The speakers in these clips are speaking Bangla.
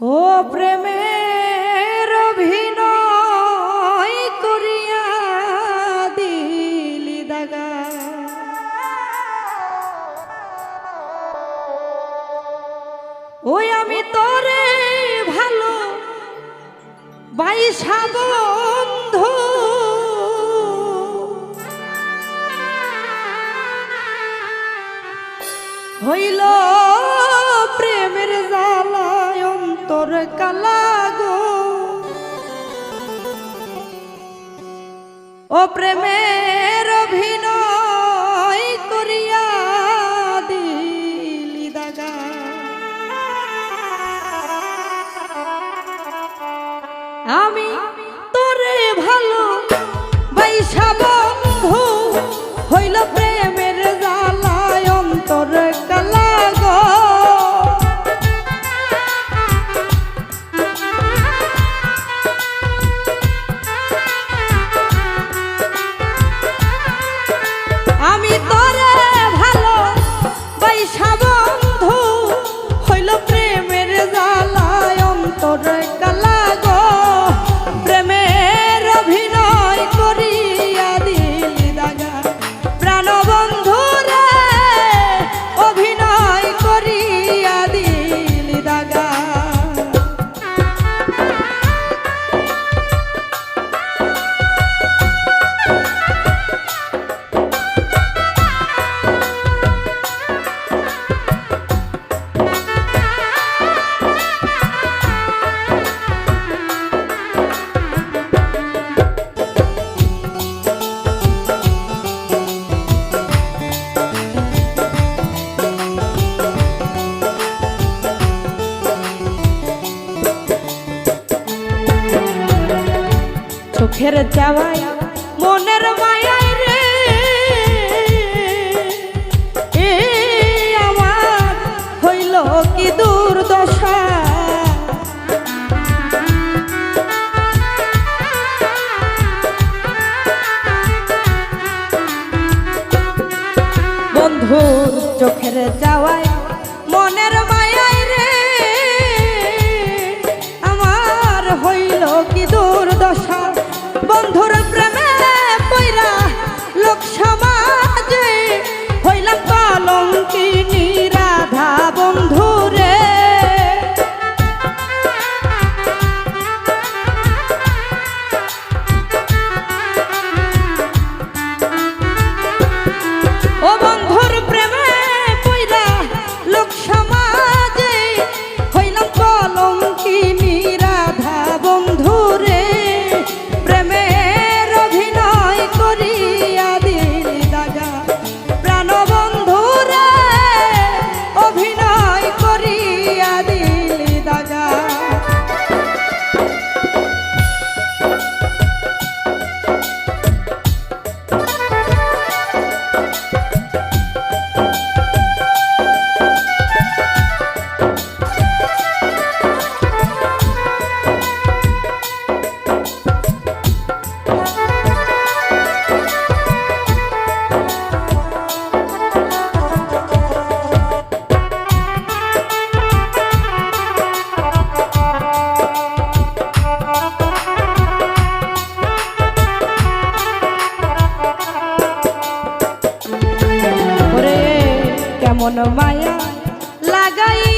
ও প্রেমের অভিনয় করিয়া দিলি দাগা। ওই ভালো বাইশা বন্ধু হইল প্রেমের জালায় অন্তর ও প্রেমের অভিনয় চোখের চাওয়ায়, মনের মায়ায় রে। এ আমার হইল কি দুর্দশা। বন্ধুর চোখের যাওয়ায় মনের মায়ায় এমন মায়া লাগাই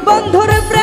বন্ধুর প্রেম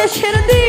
Şaşırdı.